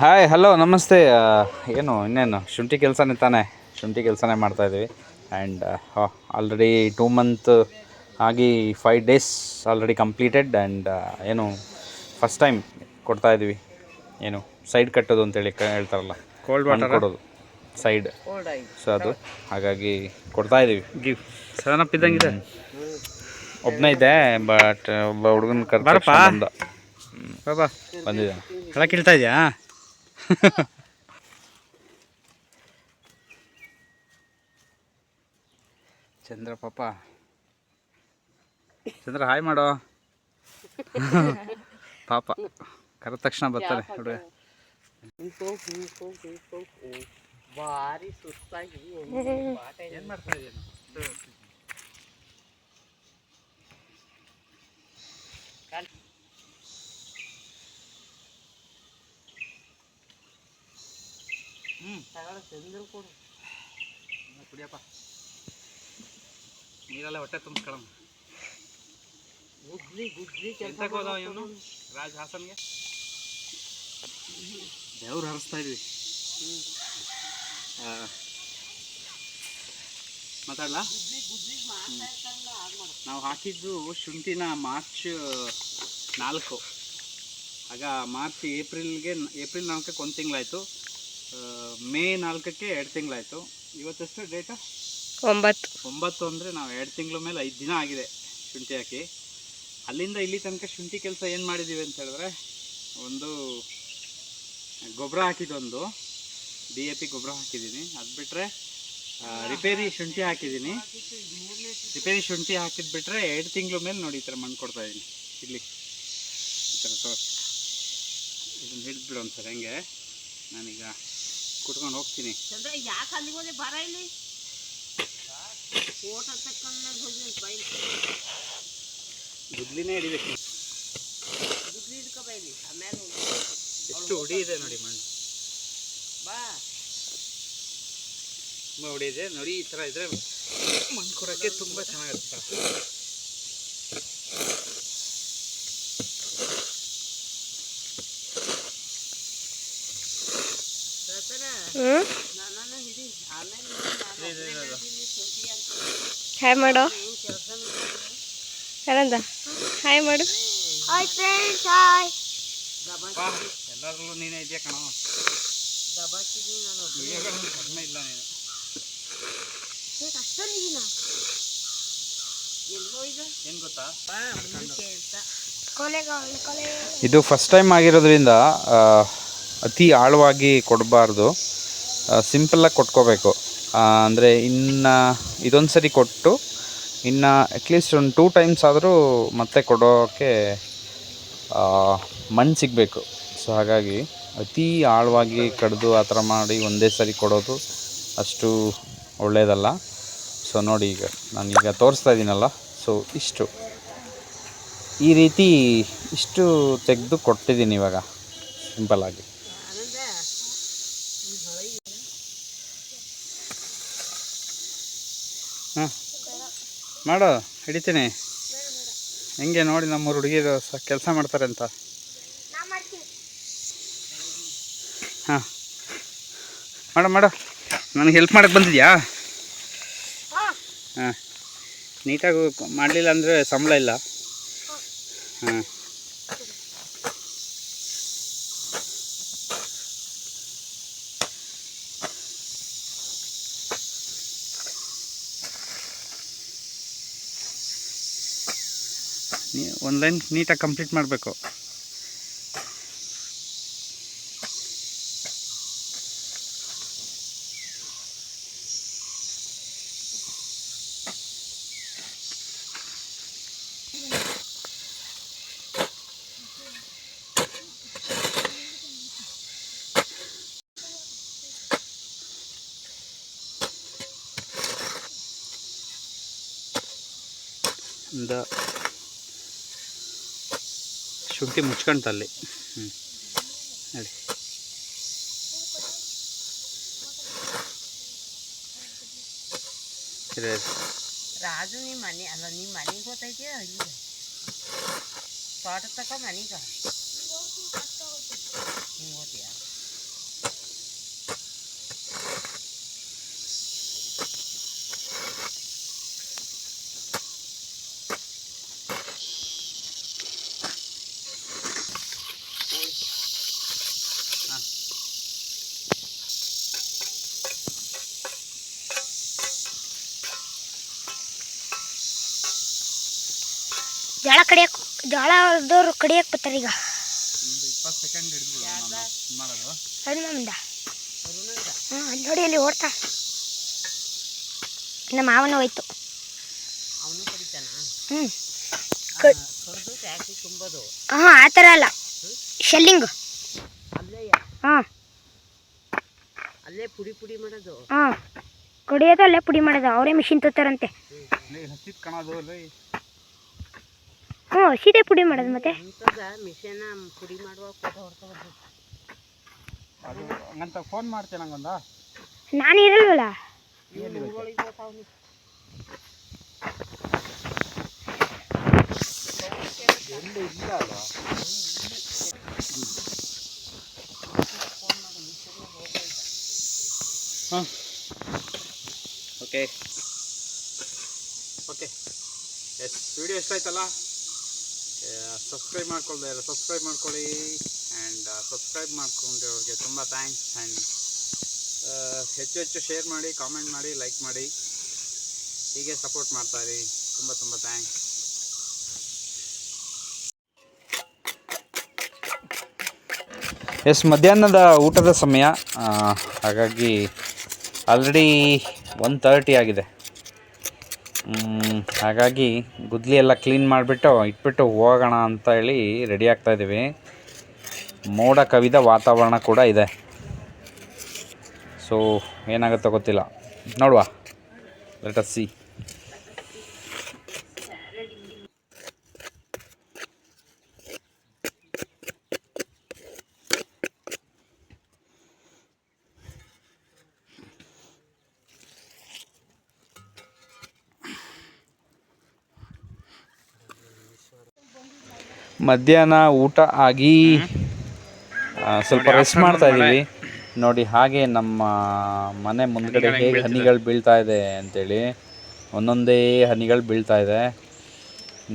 Hi hello ನಮಸ್ತೆ. ಏನು ಇನ್ನೇನು? ಶುಂಠಿ ಕೆಲಸನೇ ತಾನೇ. ಶುಂಠಿ ಕೆಲಸನೇ ಮಾಡ್ತಾಯಿದ್ದೀವಿ ಆ್ಯಂಡ್ ಆಲ್ರೆಡಿ ಟೂ ಮಂತ್ ಆಗಿ five days already completed and ಏನು ಫಸ್ಟ್ ಟೈಮ್ ಕೊಡ್ತಾ ಇದ್ದೀವಿ. ಏನು ಸೈಡ್ ಕಟ್ಟೋದು ಅಂತೇಳಿ ಕ- ಹೇಳ್ತಾರಲ್ಲ. ಕೋಲ್ಡ್ ವಾಟರ್ ಕೊಡೋದು. ಸೈಡ್ ಸೊ ಅದು ಹಾಗಾಗಿ ಕೊಡ್ತಾಯಿದ್ದೀವಿ ಗಿವ್ ಸೆವೆನ್ ಅಪ್ ಇದ್ದಂಗಿದೆ ಒಬ್ಬನೇ ಇದೆ? ಬಟ್ ಒಬ್ಬ ಹುಡುಗನ ಕರ್ ಬಂದ. ಬಾಬಾ ಬಂದಿದ್ದಾನೆ. ಎಲ್ಲ ಕೇಳ್ತಾ ಇದೆಯಾ? ಚಂದ್ರ ಪಾಪ. ಚಂದ್ರ ಹಾಯ್ ಮಾಡೋ. ಪಾಪ. ಕರೆದ ತಕ್ಷಣ ಬರ್ತಾರೆ ಹುಡುಗ ಭಾರಿ ಸುಸ್ತಾಗಿ ಏನು ಮಾಡ್ತಾ ಇದ್ದೀನು ಚಂದ್ರ ಕೊಡು. ಕುಡಿಯಪ್ಪ. ನೀರೆಲ್ಲ ಹೊಟ್ಟೆ ತುಂಬಿಸ್ಕೊಳ್ಳೋಣ ಗುಜ್ಲಿ ಗುಜ್ಲಿ ಹೋದವ ಇವನು? ರಾಜ್ ಹಾಸನ್ಗೆ ದೇವ್ರು ಹರಿಸ್ತಾ ಇದ್ವಿ. ಮಾತಾಡಲ್ಲ ನಾವು ಹಾಕಿದ್ದು ಶುಂಠಿನ ಮಾರ್ಚ್ ನಾಲ್ಕು. ಆಗ ಮಾರ್ಚ್ ಏಪ್ರಿಲ್ಗೆ ಏಪ್ರಿಲ್ ನಾಲ್ಕಕ್ಕೆ ಒಂದು ತಿಂಗಳಾಯಿತು. ಮೇ ನಾಲ್ಕಕ್ಕೆ ಎರಡು ತಿಂಗಳಾಯಿತು. ಇವತ್ತಷ್ಟು ಡೇಟಾ? ಒಂಬತ್ತು. ಒಂಬತ್ತು ಅಂದರೆ ನಾವು ಎರಡು ತಿಂಗಳ ಮೇಲೆ ಐದು ದಿನ ಆಗಿದೆ ಶುಂಠಿ ಹಾಕಿ ಅಲ್ಲಿಂದ ಇಲ್ಲಿ ತನಕ ಶುಂಠಿ ಕೆಲಸ ಏನು ಮಾಡಿದ್ದೀವಿ ಅಂತ ಹೇಳಿದ್ರೆ ಒಂದು ಗೊಬ್ಬರ ಹಾಕಿದೊಂದು. ಡಿ ಎ ಪಿ ಗೊಬ್ಬರ ಹಾಕಿದ್ದೀನಿ ಅದು ಬಿಟ್ಟರೆ ರಿಪೇರಿ ಶುಂಠಿ ಹಾಕಿದ್ದೀನಿ ರಿಪೇರಿ ಶುಂಠಿ ಹಾಕಿದ್ ಬಿಟ್ಟರೆ ಎರಡು ತಿಂಗಳ ಮೇಲೆ ನೋಡಿ ಈ ಥರ ಮಣ್ಣು ಕೊಡ್ತಾ ಇದ್ದೀನಿ ಇಲ್ಲಿ. ಈ ಥರ ತೋರಿಸಿ. ಇದನ್ನು ಹಿಡಿದ್ಬಿಡು ಸರ್ ಹೆಂಗೆ? ನಾನೀಗ ಕುಟ್ಕೊಂಡು ಹೋಗ್ತೀನಿ. ಚಂದ್ರ ಯಾಕೆ ಅಲ್ಲಿ ಹೋದೆ? ಬರ ಇಲ್ಲಿ. ಫೋಟೋ ತಕ್ಕಂಡು ಹೋಗಿ ಬೈಲ್. ಗುದ್ಲಿನೇ ಹಿಡಿಬೇಕು. ಗುದ್ಲಿ ಹಿಡ್ಕೊ ಬೈಲಿ ಆಮೇಲೆ. ಎಷ್ಟು ಹುಡಿ ಇದೆ ನೋಡಿ ಮಣ್ಣು. ಬಾ. ತುಂಬ ಹುಡಿ ಇದೆ. ನೋಡಿ ಈ ಥರ ಇದ್ರೆ ಮಣ್ಣು ಕೊಡೋಕ್ಕೆ ತುಂಬ ಚೆನ್ನಾಗಿರುತ್ತೆ ಸತನ ಹ್ಞೂ ನನ್ನನ್ನು ಹಿಡಿ ಆಮೇಲೆ ನೀನು ನಾನು ಒಬ್ನೇ ಬೆಳ್ದೀನಿ, ಶುಂಠಿ ಅಂತ ಹಾಯ್ ಮಾಡು ಹಾಯ್ ಮಾಡು ಹಾಯ್ ಫ್ರೆಂಡ್ಸ್ ಹಾಯ್ ಎಲ್ಲರಲ್ಲೂ ನೀನೇ ಇದೆಯಾ ಕಣ? ಇಲ್ಲ ನೀನು ಇದು ಫಸ್ಟ್ ಟೈಮ್ ಆಗಿರೋದ್ರಿಂದ ಅತಿ ಆಳವಾಗಿ ಕೊಡಬಾರ್ದು. ಸಿಂಪಲ್ಲಾಗಿ ಕೊಟ್ಕೋಬೇಕು. ಅಂದರೆ ಇನ್ನು ಇದೊಂದು ಸರಿ ಕೊಟ್ಟು, ಇನ್ನು ಅಟ್ಲೀಸ್ಟ್ ಒಂದು ಟೂ ಟೈಮ್ಸ್ ಆದರೂ ಮತ್ತೆ ಕೊಡೋಕ್ಕೆ ಮಣ್ಣು ಸಿಗಬೇಕು. ಸೊ ಹಾಗಾಗಿ ಅತಿ ಆಳವಾಗಿ ಕಡಿದು ಆ ಥರ ಮಾಡಿ ಒಂದೇ ಸರಿ ಕೊಡೋದು ಅಷ್ಟು ಒಳ್ಳೆಯದಲ್ಲ ಸೊ ನೋಡಿ ಈಗ ನಾನೀಗ ತೋರಿಸ್ತಾ ಇದ್ದೀನಲ್ಲ ಸೊ ಇಷ್ಟು. ಈ ರೀತಿ ಇಷ್ಟು ತೆಗೆದು ಕೊಟ್ಟಿದ್ದೀನಿ ಇವಾಗ. ಸಿಂಪಲ್ಲಾಗಿ ಆನಂದ ಈ ಹೊಳೆ ಹಾಂ ಮಾಡು ಹಿಡಿತೀನಿ. ಹೆಂಗೆ ನೋಡಿ ನಮ್ಮ ಹುಡುಗಿರು ಸ ಕೆಲಸ ಮಾಡ್ತಾರೆ ಅಂತ. ಹಾಂ. ಮಾಡು ಮಾಡು. ನನಗೆ ಹೆಲ್ಪ್ ಮಾಡಕ್ಕೆ ಬಂದಿದ್ಯಾ? ಹಾಂ. ನೀಟಾಗಿ ಮಾಡಲಿಲ್ಲ ಅಂದರೆ ಸಂಬಳ ಇಲ್ಲ. ಹಾಂ. ನೀ ಒಂದು ಲೈನ್ ನೀಟಾಗಿ ಕಂಪ್ಲೀಟ್ ಮಾಡಬೇಕು. ಒಂದು ಶುಂಠಿ ಮುಚ್ಕೊಂತಲ್ಲಿ ಹ್ಞೂ ನೋಡಿ. ರಾಜು ನಿಮ್ಮ ಮನೆ, ಅಲ್ಲ ನಿಮ್ಮ ಮನೆಗೆ ಗೊತ್ತೈತಿಯ ಇಲ್ಲಿ. ತೋಟ ತಕ ಮನೆಗ. ಹಿಂಗೆ ಹೋಗ್ತೀಯ? ಜೋಳ ಕಡಿಯಕ್ಕೆ ಜೋಳ ಹೊಡೆದವ್ರು ಕಡಿಯಕ್ಕೆ ಬರ್ತಾರೆ ಈಗ. ಅಲ್ಲಿ ನೋಡಿ ಅಲ್ಲಿ ಓಡ್ತಾ. ನಮ್ಮ ಮಾವನ ಹೋಯ್ತು. ಹ್ಞೂ ತುಂಬೋದು. ಹಾಂ ಆ ಥರ ಅಲ್ಲ. ಶೆಲ್ಲಿಂಗ್. ಅಲ್ಲೇ ಹಾಂ. ಅಲ್ಲೇ ಪುಡಿ ಪುಡಿ ಮಾಡೋದು? ಹಾಂ. ಕಡಿಯೋದು ಅಲ್ಲೇ ಪುಡಿ ಮಾಡೋದು. ಅವರೇ ಮಿಷಿನ್ ತರಂತೆ ಹ್ಞೂ ಸೀದೆ ಪುಡಿ ಮಾಡೋದು ಮತ್ತೆ ಮಿಷನ್ ಮಿಷನ ಪುಡಿ ಮಾಡುವ ಕೊಟ್ಟ ಹೊಡ್ತಾ ಅದು ಹಂಗಂತ ಫೋನ್ ಮಾಡ್ತೇನೆ ನಂಗೊಂದ ನಾನು ಇರಲ್ವಲ್ಲ ಹಾಂ ಓಕೆ ಓಕೆ ಎಸ್ ವಿಡಿಯೋ ಇಷ್ಟ ಆಯ್ತಲ್ಲ ಸಬ್ಸ್ಕ್ರೈಬ್ ಮಾಡ್ಕೊಳ್ದೆ ಸಬ್ಸ್ಕ್ರೈಬ್ ಮಾಡ್ಕೊಳ್ಳಿ. ಆ್ಯಂಡ್ ಸಬ್ಸ್ಕ್ರೈಬ್ ಮಾಡ್ಕೊಂಡಿರೋರಿಗೆ ತುಂಬ ಥ್ಯಾಂಕ್ಸ್ ಆ್ಯಂಡ್ ಹೆಚ್ಚು ಹೆಚ್ಚು ಶೇರ್ ಮಾಡಿ ಕಾಮೆಂಟ್ ಮಾಡಿ ಲೈಕ್ ಮಾಡಿ. ಹೀಗೆ ಸಪೋರ್ಟ್ ಮಾಡ್ತಾಯಿರಿ ತುಂಬ ತುಂಬ ಥ್ಯಾಂಕ್ಸ್ ಎಸ್ ಮಧ್ಯಾಹ್ನದ ಊಟದ ಸಮಯ. ಹಾಗಾಗಿ ಆಲ್ರೆಡಿ ಒನ್ ತರ್ಟಿ ಆಗಿದೆ. ಹಾಗಾಗಿ ಗುದ್ಲಿ ಎಲ್ಲ ಕ್ಲೀನ್ ಮಾಡಿಬಿಟ್ಟು ಇಟ್ಬಿಟ್ಟು ಹೋಗೋಣ ಅಂತ ಹೇಳಿ ರೆಡಿ ಆಗ್ತಾ ಇದ್ದೀವಿ ಮೋಡ ಕವಿದ ವಾತಾವರಣ ಕೂಡ ಇದೆ. ಸೊ ಏನಾಗುತ್ತೋ ಗೊತ್ತಿಲ್ಲ. ನೋಡುವ. ಲೆಟ್ ಅಸ್ ಸಿ ಮಧ್ಯಾಹ್ನ ಊಟ ಆಗಿ ಸ್ವಲ್ಪ ರೆಸ್ಟ್ ಮಾಡ್ತಾ ಇದ್ದೀವಿ ನೋಡಿ ಹಾಗೆ ನಮ್ಮ ಮನೆ ಮುಂದ್ಗಡೆ ಹೇಗೆ ಹನಿಗಳು ಬೀಳ್ತಾ ಇದೆ ಅಂತೇಳಿ ಒಂದೊಂದೇ ಹನಿಗಳು ಬೀಳ್ತಾ ಇದೆ.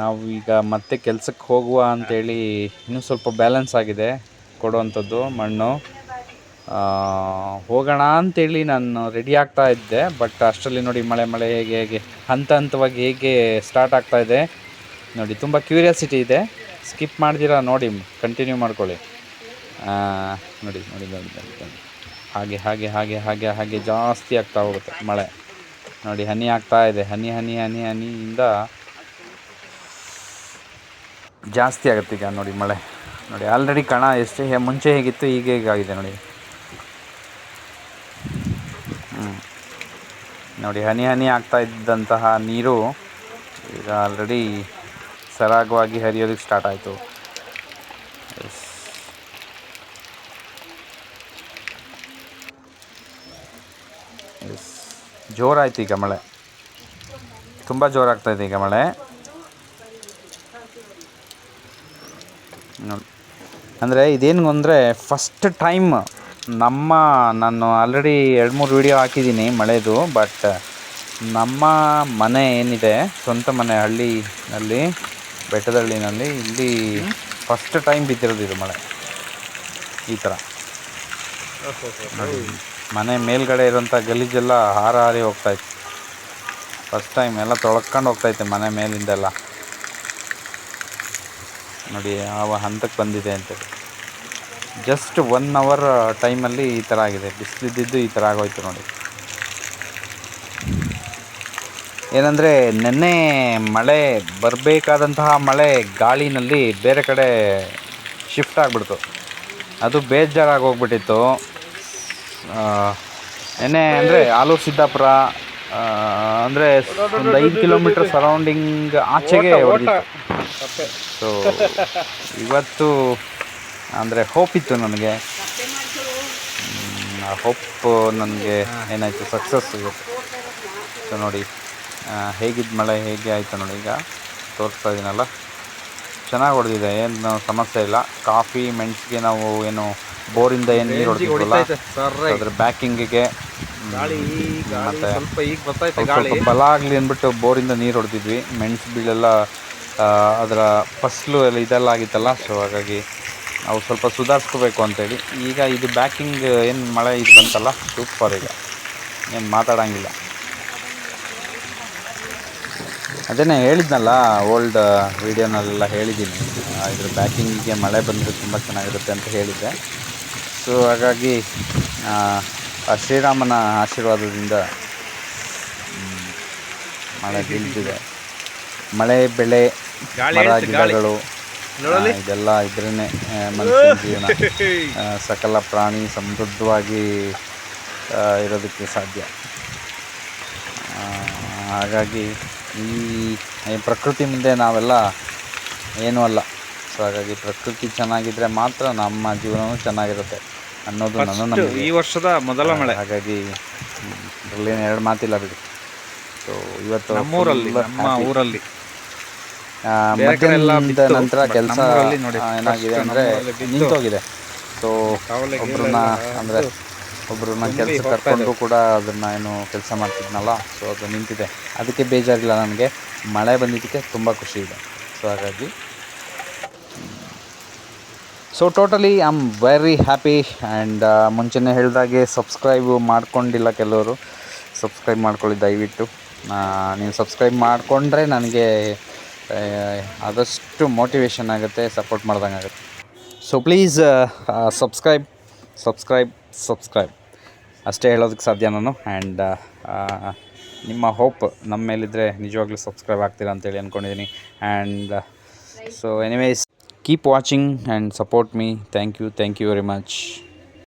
ನಾವು ಈಗ ಮತ್ತೆ ಕೆಲಸಕ್ಕೆ ಹೋಗುವ ಅಂತೇಳಿ ಇನ್ನೂ ಸ್ವಲ್ಪ ಬ್ಯಾಲೆನ್ಸ್ ಆಗಿದೆ ಕೊಡುವಂಥದ್ದು ಮಣ್ಣು. ಹೋಗೋಣ ಅಂತೇಳಿ ನಾನು ರೆಡಿ ಆಗ್ತಾ ಇದ್ದೆ ಬಟ್ ಅಷ್ಟರಲ್ಲಿ ನೋಡಿ ಮಳೆ ಮಳೆ ಹೇಗೆ ಹೇಗೆ ಹಂತ ಹಂತವಾಗಿ ಹೇಗೆ ಸ್ಟಾರ್ಟ್ ಆಗ್ತಾ ಇದೆ. ನೋಡಿ ತುಂಬ ಕ್ಯೂರಿಯಾಸಿಟಿ ಇದೆ. ಸ್ಕಿಪ್ ಮಾಡ್ದಿರಾ ನೋಡಿ ಕಂಟಿನ್ಯೂ ಮಾಡ್ಕೊಳ್ಳಿ. ನೋಡಿ ನೋಡಿ ನೋಡಿ ನೋಡಿ. ಹಾಗೆ ಹಾಗೆ ಹಾಗೆ ಹಾಗೆ ಹಾಗೆ ಜಾಸ್ತಿ ಆಗ್ತಾ ಹೋಗುತ್ತೆ ಮಳೆ. ನೋಡಿ, ಹನಿ ಆಗ್ತಾ ಇದೆ. ಹನಿ ಹನಿ ಹನಿ, ಹನಿಯಿಂದ ಜಾಸ್ತಿ ಆಗುತ್ತೆ ಈಗ ನೋಡಿ ಮಳೆ. ನೋಡಿ ಆಲ್ರೆಡಿ ಕಣ ಎಷ್ಟು ಮುಂಚೆ ಹೇಗಿತ್ತು, ಈಗ ಹೇಗಾಗಿದೆ ನೋಡಿ. ನೋಡಿ, ಹನಿ ಹನಿ ಆಗ್ತಾ ಇದ್ದಂತಹ ನೀರು ಈಗ ಆಲ್ರೆಡಿ ಸರಾಗವಾಗಿ ಹರಿಯೋದಕ್ಕೆ ಸ್ಟಾರ್ಟ್ ಆಯಿತು. ಎಸ್ ಜೋರಾಯ್ತು ಈಗ ಮಳೆ. ತುಂಬ ಜೋರಾಗ್ತಾ ಇದೆ ಈಗ ಮಳೆ. ಅಂದರೆ ಇದೇನು ಅಂದರೆ ಫಸ್ಟ್ ಟೈಮ್ ನಮ್ಮ, ನಾನು ಆಲ್ರೆಡಿ ಎರಡು ಮೂರು ವೀಡಿಯೋ ಹಾಕಿದ್ದೀನಿ ಮಳೆದು ಬಟ್ ನಮ್ಮ ಮನೆ ಏನಿದೆ, ಸ್ವಂತ ಮನೆ ಹಳ್ಳಿನಲ್ಲಿ. ಬೆಟ್ಟದಹಳ್ಳಿನಲ್ಲಿ ಇಲ್ಲಿ ಫಸ್ಟ್ ಟೈಮ್ ಬಿದ್ದಿರೋದು ಇದು ಮಳೆ. ಈ ಥರ ಮನೆ ಮೇಲ್ಗಡೆ ಇರೋಂಥ ಗಲೀಜೆಲ್ಲ ಹಾರ ಹಾರಿ ಹೋಗ್ತಾಯಿತ್ತು ಫಸ್ಟ್ ಟೈಮ್ ಎಲ್ಲ ತೊಳ್ಕೊಂಡು ಹೋಗ್ತೈತೆ ಮನೆ ಮೇಲಿಂದೆಲ್ಲ. ನೋಡಿ ಯಾವ ಹಂತಕ್ಕೆ ಬಂದಿದೆ ಅಂತೇಳಿ ಜಸ್ಟ್ ಒನ್ ಅವರ್ ಟೈಮಲ್ಲಿ ಈ ಥರ ಆಗಿದೆ. ಬಿಸಿಲಿದ್ದಿದ್ದು ಈ ಥರ ಆಗೋಯ್ತು ನೋಡಿ. ಏನಂದರೆ ನೆನ್ನೆ ಮಳೆ ಬರಬೇಕಾದಂತಹ ಮಳೆ ಗಾಳಿನಲ್ಲಿ ಬೇರೆ ಕಡೆ ಶಿಫ್ಟ್ ಆಗಿಬಿಡ್ತು. ಅದು ಬೇಜಾರಾಗಿ ಹೋಗ್ಬಿಟ್ಟಿತ್ತು. ನೆನ್ನೆ ಅಂದರೆ ಆಲೂರು ಸಿದ್ದಾಪುರ ಅಂದರೆ ಒಂದು ಐದು ಕಿಲೋಮೀಟ್ರ್ ಸರೌಂಡಿಂಗ್ ಆಚೆಗೆ ಹೊಡೆದಿತ್ತು ಸೊ ಇವತ್ತು ಅಂದರೆ ಹೋಪ್ ಇತ್ತು ನನಗೆ. ಹೋಪ್ ನನಗೆ ಏನಾಯಿತು ಸಕ್ಸಸ್ ಇವತ್ತು ಸೊ ನೋಡಿ. ಹೇಗಿದ್ದು ಮಳೆ ಹೇಗೆ ಆಯಿತು ನೋಡಿ ಈಗ ತೋರಿಸ್ತಾ ಇದ್ದೀನಲ್ಲ ಚೆನ್ನಾಗಿ ಹೊಡೆದಿದೆ ಏನು ಸಮಸ್ಯೆ ಇಲ್ಲ. ಕಾಫಿ ಮೆಣಸಿಗೆ ನಾವು ಏನು ಬೋರಿಂದ ಏನು ನೀರು ಹೊಡೆದಿಲ್ಲ ಅದ್ರ ಬ್ಯಾಕಿಂಗಿಗೆ ಗಾಳಿ ಮತ್ತೆ ಬಲ ಆಗಲಿ ಅಂದ್ಬಿಟ್ಟು ಬೋರಿಂದ ನೀರು ಹೊಡೆದಿದ್ವಿ. ಮೆಣಸು ಬೀಳೆಲ್ಲ ಅದರ ಫಸ್ಲು ಎಲ್ಲ ಇದೆಲ್ಲ ಆಗಿತ್ತಲ್ಲ ಸೊ ಹಾಗಾಗಿ ನಾವು ಸ್ವಲ್ಪ ಸುಧಾರಿಸ್ಕೋಬೇಕು ಅಂತೇಳಿ. ಈಗ ಇದು ಬ್ಯಾಕಿಂಗ್ ಏನು ಮಳೆ ಇದು ಬಂತಲ್ಲ ಸೂಪರ್ ಈಗ. ಏನು ಮಾತಾಡೋಂಗಿಲ್ಲ. ಅದೇನೇ ಹೇಳಿದ್ನಲ್ಲ ಓಲ್ಡ್ ವೀಡಿಯೋನಲ್ಲೆಲ್ಲ ಹೇಳಿದ್ದೀನಿ. ಇದ್ರ ಬ್ಯಾಕಿಂಗಿಗೆ ಮಳೆ ಬಂದರೆ ತುಂಬ ಚೆನ್ನಾಗಿರುತ್ತೆ ಅಂತ ಹೇಳಿದ್ದೆ. ಸೊ ಹಾಗಾಗಿ ಆ, ಶ್ರೀರಾಮನ ಆಶೀರ್ವಾದದಿಂದ ಮಳೆ ಬೀಳ್ತಿದೆ. ಮಳೆ ಬೆಳೆ ಮರ ಗಿಡಗಳು ಇದೆಲ್ಲ ಇದ್ರೇ ಮನುಷ್ಯನ ಜೀವನ. ಸಕಲ ಪ್ರಾಣಿ ಸಮೃದ್ಧವಾಗಿ ಇರೋದಕ್ಕೆ ಸಾಧ್ಯ. ಹಾಗಾಗಿ ಈ ಪ್ರಕೃತಿ ಮುಂದೆ ನಾವೆಲ್ಲ ಏನೂ ಅಲ್ಲ. ಸೊ ಹಾಗಾಗಿ ಪ್ರಕೃತಿ ಚೆನ್ನಾಗಿದ್ದರೆ ಮಾತ್ರ ನಮ್ಮ ಜೀವನವೂ ಚೆನ್ನಾಗಿರುತ್ತೆ ಅನ್ನೋದು ನನ್ನ ನಂಬಿಕೆ. ಈ ವರ್ಷದ ಮೊದಲ ಮಳೆ. ಹಾಗಾಗಿ ಅದರಲ್ಲೇನು ಎರಡು ಮಾತಿಲ್ಲ ಬಿಡಿ. ಸೊ ಇವತ್ತು ನಮ್ಮೂರಲ್ಲಿ full ನಮ್ಮ happy. ಊರಲ್ಲಿ. ಆ, ಬೇರೆ ಕಡೆ ಎಲ್ಲ ಮಧ್ಯಾಹ್ನದ ಬಿತ್ತು, ನಂತರ but ಕೆಲಸ ನಮ್ಮೂರಲ್ಲಿ ನೋಡಿ, ಏನಾಗಿದೆ first ಅಂದರೆ ನಮ್ಮೂರಲ್ಲಿ ಬಿತ್ತು. ನಿಂತೋಗಿದೆ. ಸೊ ಕಾವಲೆ ಗೀವಲೆ ಒಬ್ರನ್ನ ಎಲ್ಲ ಅಂದರೆ ತುಂಬಿ ಕೆಲಸ ಕರ್ಕೊಂಡು ಕೂಡ ಅದನ್ನು ಏನು ಕೆಲಸ ಮಾಡ್ತಿದ್ನಲ್ಲ ಸೊ ಅದು ನಿಂತಿದೆ. ಅದಕ್ಕೆ ಬೇಜಾರಿಲ್ಲ ನನಗೆ. ಮಳೆ ಬಂದಿದ್ದಕ್ಕೆ ತುಂಬ ಖುಷಿ ಇದೆ. ಸೊ ಹಾಗಾಗಿ so totally I am very happy and ಮುಂಚೆನೇ ಹೇಳಿದಾಗೆ ಸಬ್ಸ್ಕ್ರೈಬ್ ಮಾಡ್ಕೊಂಡಿಲ್ಲ ಕೆಲವರು. ಸಬ್ಸ್ಕ್ರೈಬ್ ಮಾಡ್ಕೊಳ್ಳಿ ದಯವಿಟ್ಟು. ನೀವು ಸಬ್ಸ್ಕ್ರೈಬ್ ಮಾಡಿಕೊಂಡ್ರೆ ನನಗೆ ಆದಷ್ಟು ಮೋಟಿವೇಶನ್ ಆಗುತ್ತೆ ಸಪೋರ್ಟ್ ಮಾಡ್ದಂಗೆ ಆಗುತ್ತೆ so please subscribe subscribe subscribe ಅಷ್ಟೇ ಹೇಳೋದಕ್ಕೆ ಸಾಧ್ಯ ನಾನು. ಆ್ಯಂಡ್ ನಿಮ್ಮ ಹೋಪ್ ನಮ್ಮ ಮೇಲಿದ್ದರೆ ನಿಜವಾಗ್ಲೂ ಸಬ್ಸ್ಕ್ರೈಬ್ ಆಗ್ತೀರಾ ಅಂತೇಳಿ ಅಂದ್ಕೊಂಡಿದ್ದೀನಿ and so anyways keep watching and support me thank you thank you very much